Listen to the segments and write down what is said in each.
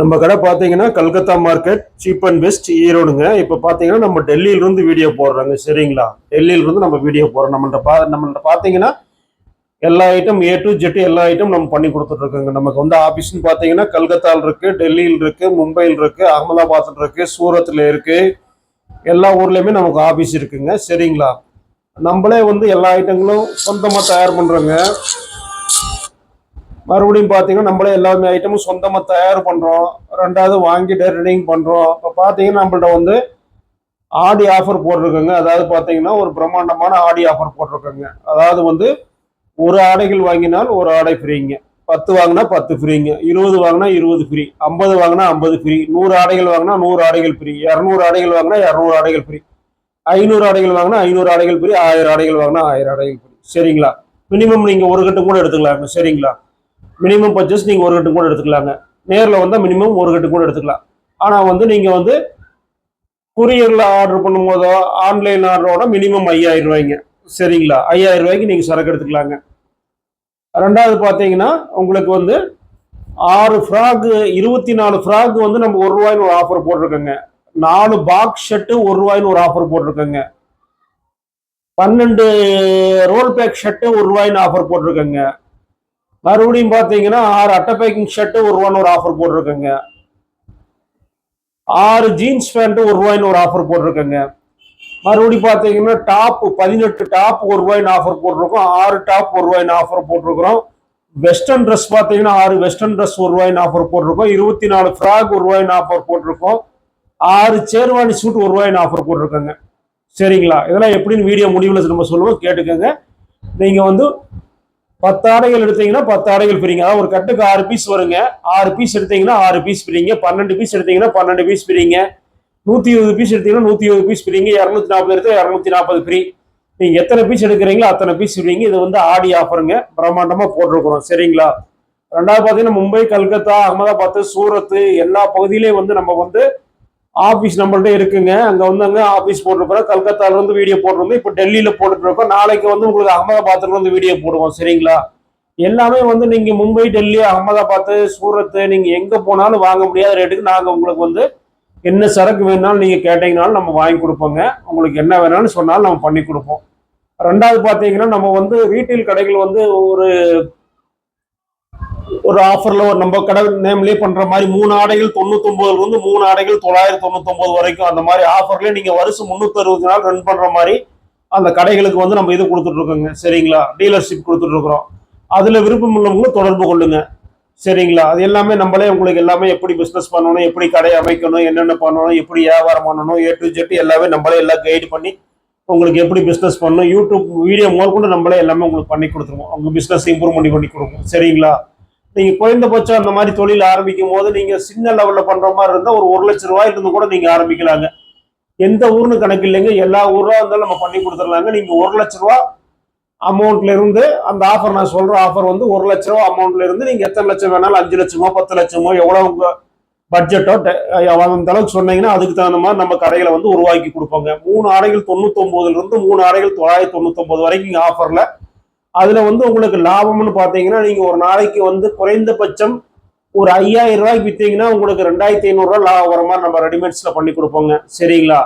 நம்ம கடை பார்த்தீங்கன்னா Calcutta market cheap and best ஈரோடுங்க. இப்போ பார்த்தீங்கன்னா நம்ம டெல்லியிலிருந்து வீடியோ போடுறாங்க சரிங்களா? டெல்லியிலிருந்து நம்ம வீடியோ போடுறோம். நம்மள்ட்ட பா நம்மள்ட்ட பார்த்தீங்கன்னா எல்லா ஐட்டம் ஏ டு ஜெட் எல்லா ஐட்டம் நம்ம பண்ணி கொடுத்துட்ருக்கோங்க. நமக்கு வந்து ஆஃபீஸ்னு பார்த்தீங்கன்னா கல்கத்தாவில் இருக்குது டெல்லியில் இருக்குது மும்பையில் இருக்குது அகமதாபாத்தில் இருக்குது சூரத்தில் இருக்குது எல்லா ஊர்லேயுமே நமக்கு ஆஃபீஸ் இருக்குங்க சரிங்களா? நம்மளே வந்து எல்லா ஐட்டங்களும் சொந்தமாக தயார் பண்ணுறோங்க மறுபடியும் பார்த்தீங்கன்னா நம்மளே எல்லாமே ஐட்டமும் சொந்தமாக தயார் பண்ணுறோம் ரெண்டாவது வாங்கி டெரிடிங் பண்ணுறோம் இப்போ பார்த்தீங்கன்னா நம்மள்ட்ட வந்து ஆடி ஆஃபர் போட்டிருக்கோங்க. அதாவது பார்த்தீங்கன்னா ஒரு பிரம்மாண்டமான ஆடி ஆஃபர் போட்டிருக்கோங்க. அதாவது வந்து ஒரு ஆடைகள் வாங்கினால் ஒரு ஆடை ஃப்ரீங்க பத்து வாங்கினா பத்து ஃப்ரீங்க இருபது வாங்கினா இருபது ஃப்ரீ ஐம்பது வாங்கினா ஐம்பது ஃப்ரீ நூறு ஆடைகள் வாங்கினா நூறு ஆடைகள் ஃப்ரீ இரநூறு ஆடைகள் வாங்கினா இரநூறு ஆடைகள் ஃப்ரீ ஐநூறு ஆடைகள் வாங்கினா ஐநூறு ஆடைகள் ஃப்ரீ ஆயிரம் ஆடைகள் வாங்கினா ஆயிரம் ஆடைகள் ஃப்ரீ சரிங்களா? மினிமம் நீங்கள் ஒரு கட்டம் கூட எடுத்துக்கலாங்க. சரிங்களா? மினிமம் பர்ச்சேஸ் நீங்கள் ஒரு கட்டு கூட எடுத்துக்கலாங்க. நேரில் வந்தால் மினிமம் ஒரு கட்டு கூட எடுத்துக்கலாம். ஆனால் வந்து நீங்கள் வந்து குரியரில் ஆர்டர் பண்ணும்போதோ ஆன்லைன் ஆர்டரோட மினிமம் ஐயாயிரம் ரூபாய்ங்க. சரிங்களா? ஐயாயிரம் ரூபாய்க்கு நீங்கள் சரக்கு எடுத்துக்கலாங்க. ரெண்டாவது பார்த்தீங்கன்னா உங்களுக்கு வந்து ஆறு ஃப்ராக் இருபத்தி நாலு ஃப்ராக் வந்து நம்ம ஒரு ரூபாய்னு ஒரு ஆஃபர் போட்டிருக்கோங்க. நாலு பாக்ஸ் ஷர்ட்டு ஒரு ரூபாய்னு ஒரு ஆஃபர் போட்டிருக்கோங்க. பன்னெண்டு ரோல் பேக் ஷர்ட்டு ஒரு ரூபாய்னு ஆஃபர் போட்டிருக்கோங்க. மறுபடியும் பார்த்தீங்கன்னா ஆறு அட்டை பேக்கிங் ஷர்ட்டு ஒரு ரூபான்னு ஒரு ஆஃபர் போட்டிருக்கேங்க. ஆறு ஜீன்ஸ் பேண்ட்டு ஒரு ரூபாய்னு ஒரு ஆஃபர் போட்டிருக்கேங்க. மறுபடியும் பார்த்தீங்கன்னா டாப் பதினெட்டு டாப் ஒரு ரூபாய்னு ஆஃபர் போட்டிருக்கோம். ஆறு டாப் ஒரு ரூபாய்னு ஆஃபர் போட்டிருக்கிறோம். வெஸ்டர்ன் ட்ரெஸ் பார்த்தீங்கன்னா ஆறு வெஸ்டர்ன் ட்ரெஸ் ஒரு ரூபாய்னு ஆஃபர் போட்டிருக்கோம். இருபத்தி நாலு ஃப்ராக் ஒரு ரூபாய்னு ஆஃபர் போட்டிருக்கோம். ஆறு சேர்வாணி சூட் ஒரு ரூபாய்னு ஆஃபர் போட்டிருக்கோங்க. சரிங்களா? இதெல்லாம் எப்படின்னு வீடியோ முடிவில் நம்ம சொல்லுவோம். கேட்டுக்கோங்க. நீங்கள் வந்து பத்து ஆடைகள் எடுத்தீங்கன்னா பத்து ஆடைகள் பிரிங்க. அதாவது ஒரு கட்டுக்கு ஆறு பீஸ் வருங்க. ஆறு பீஸ் எடுத்தீங்கன்னா ஆறு பீஸ் பிரிங்க. பன்னெண்டு பீஸ் எடுத்தீங்கன்னா பன்னெண்டு பீஸ் பிரிங்க. நூற்றி இருபது பீஸ் எடுத்தீங்கன்னா நூற்றி இருபது பீஸ் பிரிங்க. இரநூத்தி நாற்பது எடுத்தா இரநூத்தி நாற்பது ஃப்ரீ நீங்கள் எத்தனை பீஸ் எடுக்கிறீங்களோ அத்தனை பீஸ் பிரிங்க. இது வந்து ஆடி ஆஃபருங்க பிரம்மாண்டமாக போட்டிருக்கிறோம். சரிங்களா? ரெண்டாவது பார்த்தீங்கன்னா மும்பை கல்கத்தா அகமதாபாத் சூரத் எல்லா பகுதியிலையும் வந்து நம்ம வந்து ஆஃபீஸ் நம்மள்ட்ட இருக்குங்க. அங்கே வந்து அங்கே ஆஃபீஸ் போட்டிருக்கிறோம் கல்கத்தால இருந்து வீடியோ போட்டிருந்தோம். இப்போ டெல்லியில் போட்டுட்டுருப்போம் நாளைக்கு வந்து உங்களுக்கு அகமதாபாத்ல இருந்து வீடியோ போடுவோம். சரிங்களா? எல்லாமே வந்து நீங்கள் மும்பை டெல்லி அகமதாபாத் சூரத் நீங்கள் எங்கே போனாலும் வாங்க முடியாத ரேட்டுக்கு நாங்கள் உங்களுக்கு வந்து என்ன சரக்கு வேணாலும் நீங்கள் கேட்டீங்கனாலும் நம்ம வாங்கி கொடுப்போங்க. உங்களுக்கு என்ன வேணாலும் சொன்னாலும் நம்ம பண்ணி கொடுப்போம். ரெண்டாவது பார்த்தீங்கன்னா நம்ம வந்து ரீட்டைல் கடைகள் வந்து ஒரு ஒரு ஆஃபர்ல ஒரு நம்ம கடை நேம்லயே பண்ற மாதிரி மூணு ஆடைகள் தொண்ணூத்தொன்பதுல இருந்து மூணு ஆடைகள் தொள்ளாயிரத்தி தொண்ணூத்தொன்பது வரைக்கும் அந்த மாதிரி ஆஃபர்ல நீங்க வருஷம் முன்னூத்தி அறுபது நாள் ரன் பண்ற மாதிரி அந்த கடைகளுக்கு வந்து நம்ம இது கொடுத்துட்ருக்கோங்க சரிங்களா? டீலர்ஷிப் கொடுத்துட்ருக்குறோம் அதில் விருப்பம் உள்ளவங்களும் தொடர்பு கொள்ளுங்க. சரிங்களா? அது எல்லாமே நம்மளே உங்களுக்கு எல்லாமே எப்படி பிஸ்னஸ் பண்ணணும் எப்படி கடை அமைக்கணும் என்னென்ன பண்ணணும் எப்படி வியாபாரம் பண்ணணும் ஏ டு ஜெட் எல்லாமே நம்மளே எல்லாம் கைடு பண்ணி உங்களுக்கு எப்படி பிஸ்னஸ் பண்ணணும் யூடியூப் வீடியோ முதற்கொண்டு நம்மளே எல்லாமே உங்களுக்கு பண்ணி கொடுத்துருவோம். உங்கள் பிஸ்னஸ் இம்ப்ரூவ் பண்ணி பண்ணி கொடுப்போம் சரிங்களா? நீங்க குறைந்தபட்சம் அந்த மாதிரி தொழில் ஆரம்பிக்கும் போது நீங்க சின்ன லெவல்ல பண்ற மாதிரி இருந்தா ஒரு ஒரு லட்சம் ரூபாயில இருந்து கூட நீங்க ஆரம்பிக்கலாங்க. எந்த ஊர்னு கணக்கு இல்லைங்க. எல்லா ஊரா இருந்தாலும் நம்ம பண்ணி கொடுத்துடலாங்க. நீங்க ஒரு லட்ச ரூபா அமௌண்ட்ல இருந்து அந்த ஆஃபர் நான் சொல்ற ஆஃபர் வந்து ஒரு லட்ச ரூபா அமௌண்ட்ல இருந்து நீங்க எத்தனை லட்சம் வேணாலும் அஞ்சு லட்சமோ பத்து லட்சமோ எவ்வளவு உங்க பட்ஜெட்டோ அந்த அளவுக்கு சொன்னீங்கன்னா அதுக்கு தகுந்த மாதிரி நம்ம கடைகளை வந்து உருவாக்கி கொடுப்போங்க. மூணு ஆடைகள் தொண்ணூத்தொன்பதுல இருந்து மூணு ஆடைகள் தொள்ளாயிரத்தி தொண்ணூத்தொன்பது வரைக்கும் ஆஃபர்ல அதுல வந்து உங்களுக்கு லாபம்னு பாத்தீங்கன்னா நீங்க ஒரு நாளைக்கு வந்து குறைந்தபட்சம் ஒரு ஐயாயிரம் ரூபாய்க்கு வித்தீங்கன்னா உங்களுக்கு ரெண்டாயிரத்தி ஐநூறுரூவா லாபம் வர மாதிரி நம்ம ரெடிமேட்ஸ்ல பண்ணி கொடுப்போங்க. சரிங்களா?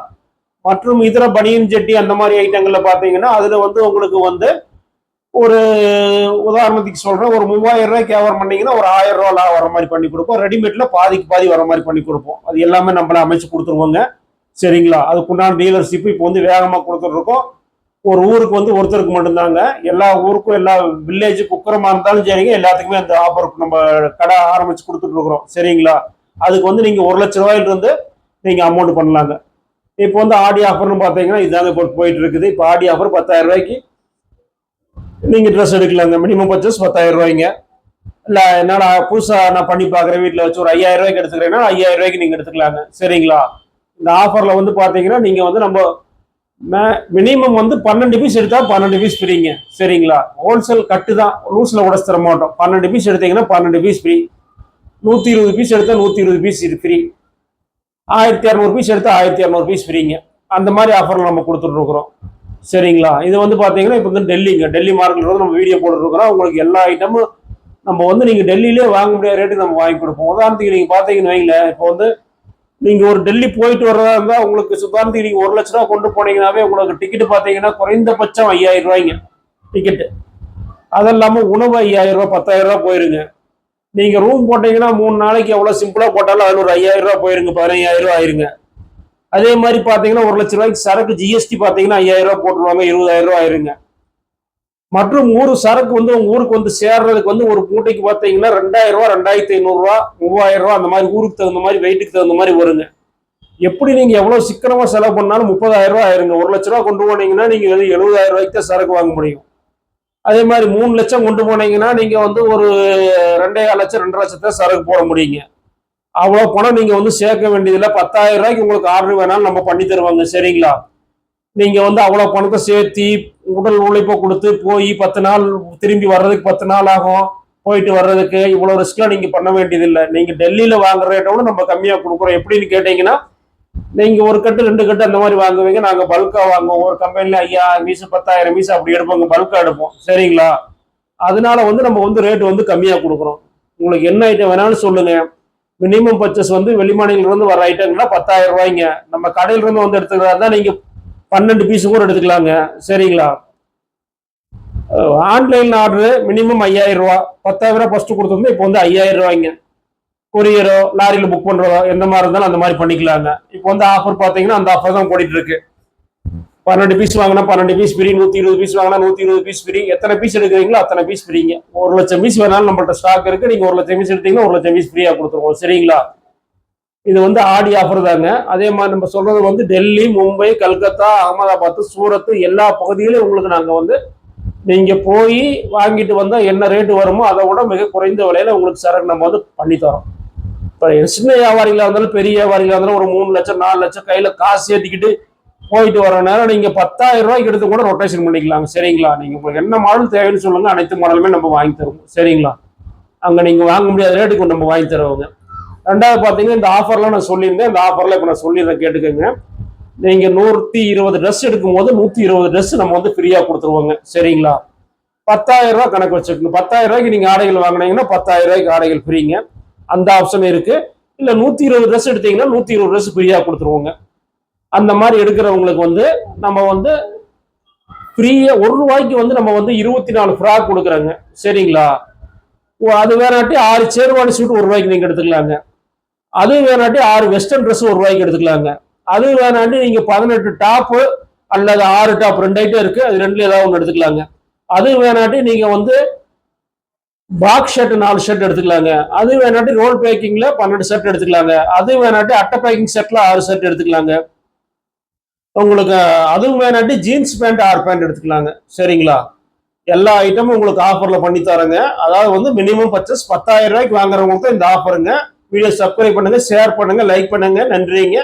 மற்றும் இதர பனியன் ஜெட்டி அந்த மாதிரி ஐட்டங்கள்ல பாத்தீங்கன்னா அதுல வந்து உங்களுக்கு வந்து ஒரு உதாரணத்துக்கு சொல்றேன் ஒரு மூவாயிரம் ரூபாய்க்கு வியாபாரம் பண்ணீங்கன்னா ஒரு ஆயிரம் ரூபா லாபம் வர மாதிரி பண்ணி கொடுப்போம். ரெடிமேட்ல பாதிக்கு பாதி வர மாதிரி பண்ணி கொடுப்போம். அது எல்லாமே நம்மள அமைச்சு கொடுத்துருவோங்க. சரிங்களா? அதுக்குண்டான டீலர்ஷிப் இப்போ வந்து வேகமாக கொடுத்துட்ருக்கோம் ஒரு ஊருக்கு வந்து ஒருத்தருக்கு மட்டும்தாங்க. எல்லா ஊருக்கும் எல்லா வில்லேஜ் குக்கரமா இருந்தாலும் சரிங்க. எல்லாத்துக்குமே அந்த ஆஃபர் நம்ம கடை ஆரம்பிச்சு கொடுத்துட்டு இருக்கிறோம் சரிங்களா? அதுக்கு வந்து நீங்க ஒரு லட்ச ரூபாயில இருந்து நீங்க அமௌண்ட் பண்ணலாங்க. இப்போ வந்து ஆடி ஆஃபர்னு பார்த்தீங்கன்னா இதாங்க இப்போ போயிட்டு இருக்குது இப்போ ஆடி ஆஃபர் பத்தாயிரம் ரூபாய்க்கு நீங்க ட்ரெஸ் எடுக்கலாங்க. மினிமம் பர்ச்சஸ் பத்தாயிரம் ரூபாய்ங்க. இல்ல என்னடா புதுசா நான் பண்ணி பார்க்குறேன் வீட்டில் வச்சு ஒரு ஐயாயிரம் ரூபாய்க்கு எடுத்துக்கிறேன்னா ஐயாயிரம் ரூபாய்க்கு நீங்க எடுத்துக்கலாங்க. சரிங்களா? இந்த ஆஃபர்ல வந்து பாத்தீங்கன்னா நீங்க வந்து நம்ம மினிமம் வந்து பன்னெண்டு பீஸ் எடுத்தா பன்னெண்டு பீஸ் ஃப்ரீங்க சரிங்களா? ஹோல்சேல் கட்டு தான். லூஸ்ல உடச்சு தர மாட்டோம். பன்னெண்டு பீஸ் எடுத்தீங்கன்னா பன்னெண்டு பீஸ் ஃப்ரீ நூத்தி இருபது பீஸ் எடுத்தா நூத்தி இருபது பீஸ் ஃப்ரீ ஆயிரத்தி இரநூறு பீஸ் எடுத்தா ஆயிரத்தி இரநூறு பீஸ் ஃப்ரீங்க அந்த மாதிரி ஆஃபரில் நம்ம கொடுத்துட்டு இருக்கிறோம் சரிங்களா? இது வந்து பாத்தீங்கன்னா இப்போ வந்து டெல்லிங்க. டெல்லி மார்க்கெட்ல வந்து நம்ம வீடியோ போட்டுருக்கிறோம் உங்களுக்கு எல்லா ஐட்டமும் நம்ம வந்து நீங்க டெல்லியிலே வாங்க முடியாத ரேட்டுக்கு நம்ம வாங்கி கொடுப்போம். உதாரணத்துக்கு நீங்க பாத்தீங்கன்னு வைங்களேன் இப்போ வந்து நீங்க ஒரு டெல்லி போயிட்டு வர்றதா இருந்தா உங்களுக்கு சுதாந்தி நீங்க ஒரு லட்ச ரூபா கொண்டு போனீங்கன்னாவே உங்களுக்கு டிக்கெட் பாத்தீங்கன்னா குறைந்தபட்சம் ஐயாயிரம் ரூபாய்ங்க. டிக்கெட் அது இல்லாம உணவு ஐயாயிரம் ரூபாய் பத்தாயிரம் ரூபாய் போயிருங்க. நீங்க ரூம் போட்டீங்கன்னா மூணு நாளைக்கு எவ்வளவு சிம்பிளா போட்டாலும் அதுல ஒரு ஐயாயிரம் ரூபாய் போயிருங்க பதினையாயிரம் ரூபாய் ஆயிருங்க. அதே மாதிரி பாத்தீங்கன்னா ஒரு லட்ச ரூபாய்க்கு சரக்கு ஜிஎஸ்டி பாத்தீங்கன்னா ஐயாயிரம் ரூபாய் போட்டுருவாங்க இருபதாயிரம் ரூபாய் ஆயிருங்க. மற்றும் ஊரு சரக்கு வந்து உங்க ஊருக்கு வந்து சேர்றதுக்கு வந்து ஒரு மூட்டைக்கு பாத்தீங்கன்னா ரெண்டாயிரம் ரூபா ரெண்டாயிரத்தி ஐநூறு ரூபா மூவாயிரம் ரூபா அந்த மாதிரி ஊருக்கு தகுந்த மாதிரி வெயிட்டுக்கு தகுந்த மாதிரி வருங்க. எப்படி நீங்க எவ்வளவு சிக்கனமா செலவு பண்ணாலும் முப்பதாயிரம் ரூபாய் ஆயிருங்க. ஒரு லட்ச ரூபா கொண்டு போனீங்கன்னா நீங்க வந்து எழுபதாயிரம் ரூபாய்க்கு தான் சரக்கு வாங்க முடியும். அதே மாதிரி மூணு லட்சம் கொண்டு போனீங்கன்னா நீங்க வந்து ஒரு ரெண்டே லட்சம் ரெண்டு லட்சத்தை சரக்கு போட முடியுங்க. அவ்வளவு பணம் நீங்க வந்து சேர்க்க வேண்டியதில்லை. பத்தாயிரம் ரூபாய்க்கு உங்களுக்கு ஆர்டர் வேணாலும் நம்ம பண்ணி தருவாங்க. சரிங்களா? நீங்கள் வந்து அவ்வளோ பணத்தை சேர்த்தி உடல் உழைப்பை கொடுத்து போய் பத்து நாள் திரும்பி வர்றதுக்கு பத்து நாள் ஆகும். போயிட்டு வர்றதுக்கு இவ்வளோ ரிஸ்க்லாம் நீங்கள் பண்ண வேண்டியதில்லை. நீங்கள் டெல்லியில் வாங்குற ரேட்டை விட நம்ம கம்மியாக கொடுக்குறோம். எப்படின்னு கேட்டீங்கன்னா நீங்கள் ஒரு கட்டு ரெண்டு கட்டு அந்த மாதிரி வாங்குவீங்க. நாங்கள் பல்காக வாங்குவோம். ஒரு கம்பெனியில் ஐயாயிரம் மீசு பத்தாயிரம் மீசு அப்படி எடுப்போங்க பல்காக எடுப்போம். சரிங்களா? அதனால வந்து நம்ம வந்து ரேட் வந்து கம்மியாக கொடுக்குறோம். உங்களுக்கு என்ன ஐட்டம் வேணாலும் சொல்லுங்க. மினிமம் பர்ச்சேஸ் வந்து வெளிமாநில வர ஐட்டம்னா பத்தாயிரம் ரூபாய்ங்க. நம்ம கடையிலிருந்து வந்து எடுத்துக்கிறதா தான் பன்னெண்டு பீஸ் கூட எடுத்துக்கலாங்க. சரிங்களா? ஆன்லைன் ஆர்டரு மினிமம் ஐயாயிரம் ரூபா. பத்தாயிரம் ரூபா ஃபஸ்ட்டு கொடுத்துருந்தோம் இப்போ வந்து ஐயாயிரம் ரூபாய்ங்க. கொரியரோ லாரியில் புக் பண்ணுறதோ எந்த மாதிரி இருந்தாலும் அந்த மாதிரி பண்ணிக்கலாங்க. இப்போ வந்து ஆஃபர் பார்த்தீங்கன்னா அந்த ஆஃபர் தான் ஓடிட்டு இருக்கு பன்னெண்டு பீஸ் வாங்கினா பன்னெண்டு பீஸ் ஃப்ரீ நூற்றி இருபது பீஸ் வாங்கினா நூற்றி இருபது பீஸ் ஃப்ரீ எத்தனை பீஸ் எடுக்கிறீங்களோ அத்தனை பீஸ் ஃப்ரீங்க ஒரு லட்சம் பீஸ் வேணாலும் நம்மள்ட்ட ஸ்டாக் இருக்குது நீங்கள் ஒரு லட்சம் பீஸ் எடுத்தீங்கன்னா ஒரு லட்சம் பீஸ் ஃப்ரீயாக கொடுத்துருவோம். சரிங்களா? இது வந்து ஆடி ஆஃபர் தாங்க அதே மாதிரி நம்ம சொல்றது வந்து டெல்லி மும்பை கல்கத்தா அகமதாபாத் சூரத் எல்லா பகுதியிலும் உங்களுக்கு நாங்கள் வந்து நீங்க போய் வாங்கிட்டு வந்தா என்ன ரேட்டு வருமோ அதை விட மிக குறைந்த விலையில உங்களுக்கு சரக்கு நம்ம வந்து பண்ணி தரோம் இப்போ சின்ன வியாபாரிகளாக இருந்தாலும் பெரிய வியாபாரிகளாக இருந்தாலும் ஒரு மூணு லட்சம் நாலு லட்சம் கையில் காசு ஏற்றிக்கிட்டு போயிட்டு வர நேரம் நீங்கள் பத்தாயிரம் ரூபாய்க்கு எடுத்து கூட ரொட்டேஷன் பண்ணிக்கலாங்க. சரிங்களா? நீங்கள் உங்களுக்கு என்ன மாடல் தேவைன்னு சொல்லுங்கள் அனைத்து மாடலுமே நம்ம வாங்கி தருவோம். சரிங்களா? அங்கே நீங்கள் வாங்க முடியாத ரேட்டுக்கு நம்ம வாங்கி தருவோங்க. ரெண்டாவது பார்த்தீங்கன்னா இந்த ஆஃபர்லாம் நான் சொல்லியிருந்தேன். இந்த ஆஃபரில் இப்போ நான் சொல்லிடுறேன் கேட்டுக்கோங்க. நீங்கள் நூற்றி இருபது ட்ரெஸ் எடுக்கும்போது நூற்றி இருபது ட்ரெஸ் நம்ம வந்து ஃப்ரீயாக கொடுத்துருவோங்க. சரிங்களா? பத்தாயிரம் ரூபா கணக்கு வச்சுக்கணும் பத்தாயிரம் ரூபாய்க்கு நீங்கள் ஆடைகள் வாங்கினீங்கன்னா பத்தாயிரம் ரூபாய்க்கு ஆடைகள் ஃப்ரீங்க அந்த ஆப்ஷன் இருக்குது இல்லை நூற்றி இருபது ட்ரெஸ் எடுத்தீங்கன்னா நூற்றி இருபது ட்ரெஸ் ஃப்ரீயாக கொடுத்துருவோங்க. அந்த மாதிரி எடுக்கிறவங்களுக்கு வந்து நம்ம வந்து ஃப்ரீயாக ஒரு ரூபாய்க்கு வந்து நம்ம வந்து இருபத்தி நாலு ஃப்ராக் கொடுக்குறோங்க. சரிங்களா? ஓ, அது வேணாட்டி ஆறு சேர்வாணி சூட் ஒரு ரூபாய்க்கு நீங்கள் எடுத்துக்கலாங்க. அது வேணாட்டி ஆறு வெஸ்டர்ன் ட்ரெஸ் ஒரு ரூபாய்க்கு எடுத்துக்கலாங்க. அது வேணாட்டி நீங்க பதினெட்டு டாப்பு அல்லது ஆறு டாப் ரெண்டு ஐட்டம் இருக்கு அது ரெண்டுல ஏதாவது ஒன்று எடுத்துக்கலாங்க. அது வேணாட்டி நீங்க வந்து பாக்ஸ் ஷர்ட் நாலு ஷர்ட் எடுத்துக்கலாங்க. அது வேணாட்டி ரோல் பேக்கிங்ல பன்னெண்டு ஷர்ட் எடுத்துக்கலாங்க. அது வேணாட்டி அட்டை பேக்கிங் ஷர்ட்ல ஆறு ஷர்ட் எடுத்துக்கலாங்க. உங்களுக்கு அதுவும் வேணாட்டி ஜீன்ஸ் பேண்ட் ஆறு பேண்ட் எடுத்துக்கலாங்க. சரிங்களா? எல்லா ஐட்டமும் உங்களுக்கு ஆஃபரில் பண்ணி தரேங்க அதாவது வந்து மினிமம் பர்ச்சஸ் பத்தாயிரம் ரூபாய்க்கு வாங்குறவங்களுக்கு தான் இந்த ஆஃபருங்க வீடியோ சப்ஸ்கிரைப் பண்ணுங்க ஷேர் பண்ணுங்க லைக் பண்ணுங்க. நன்றிங்க.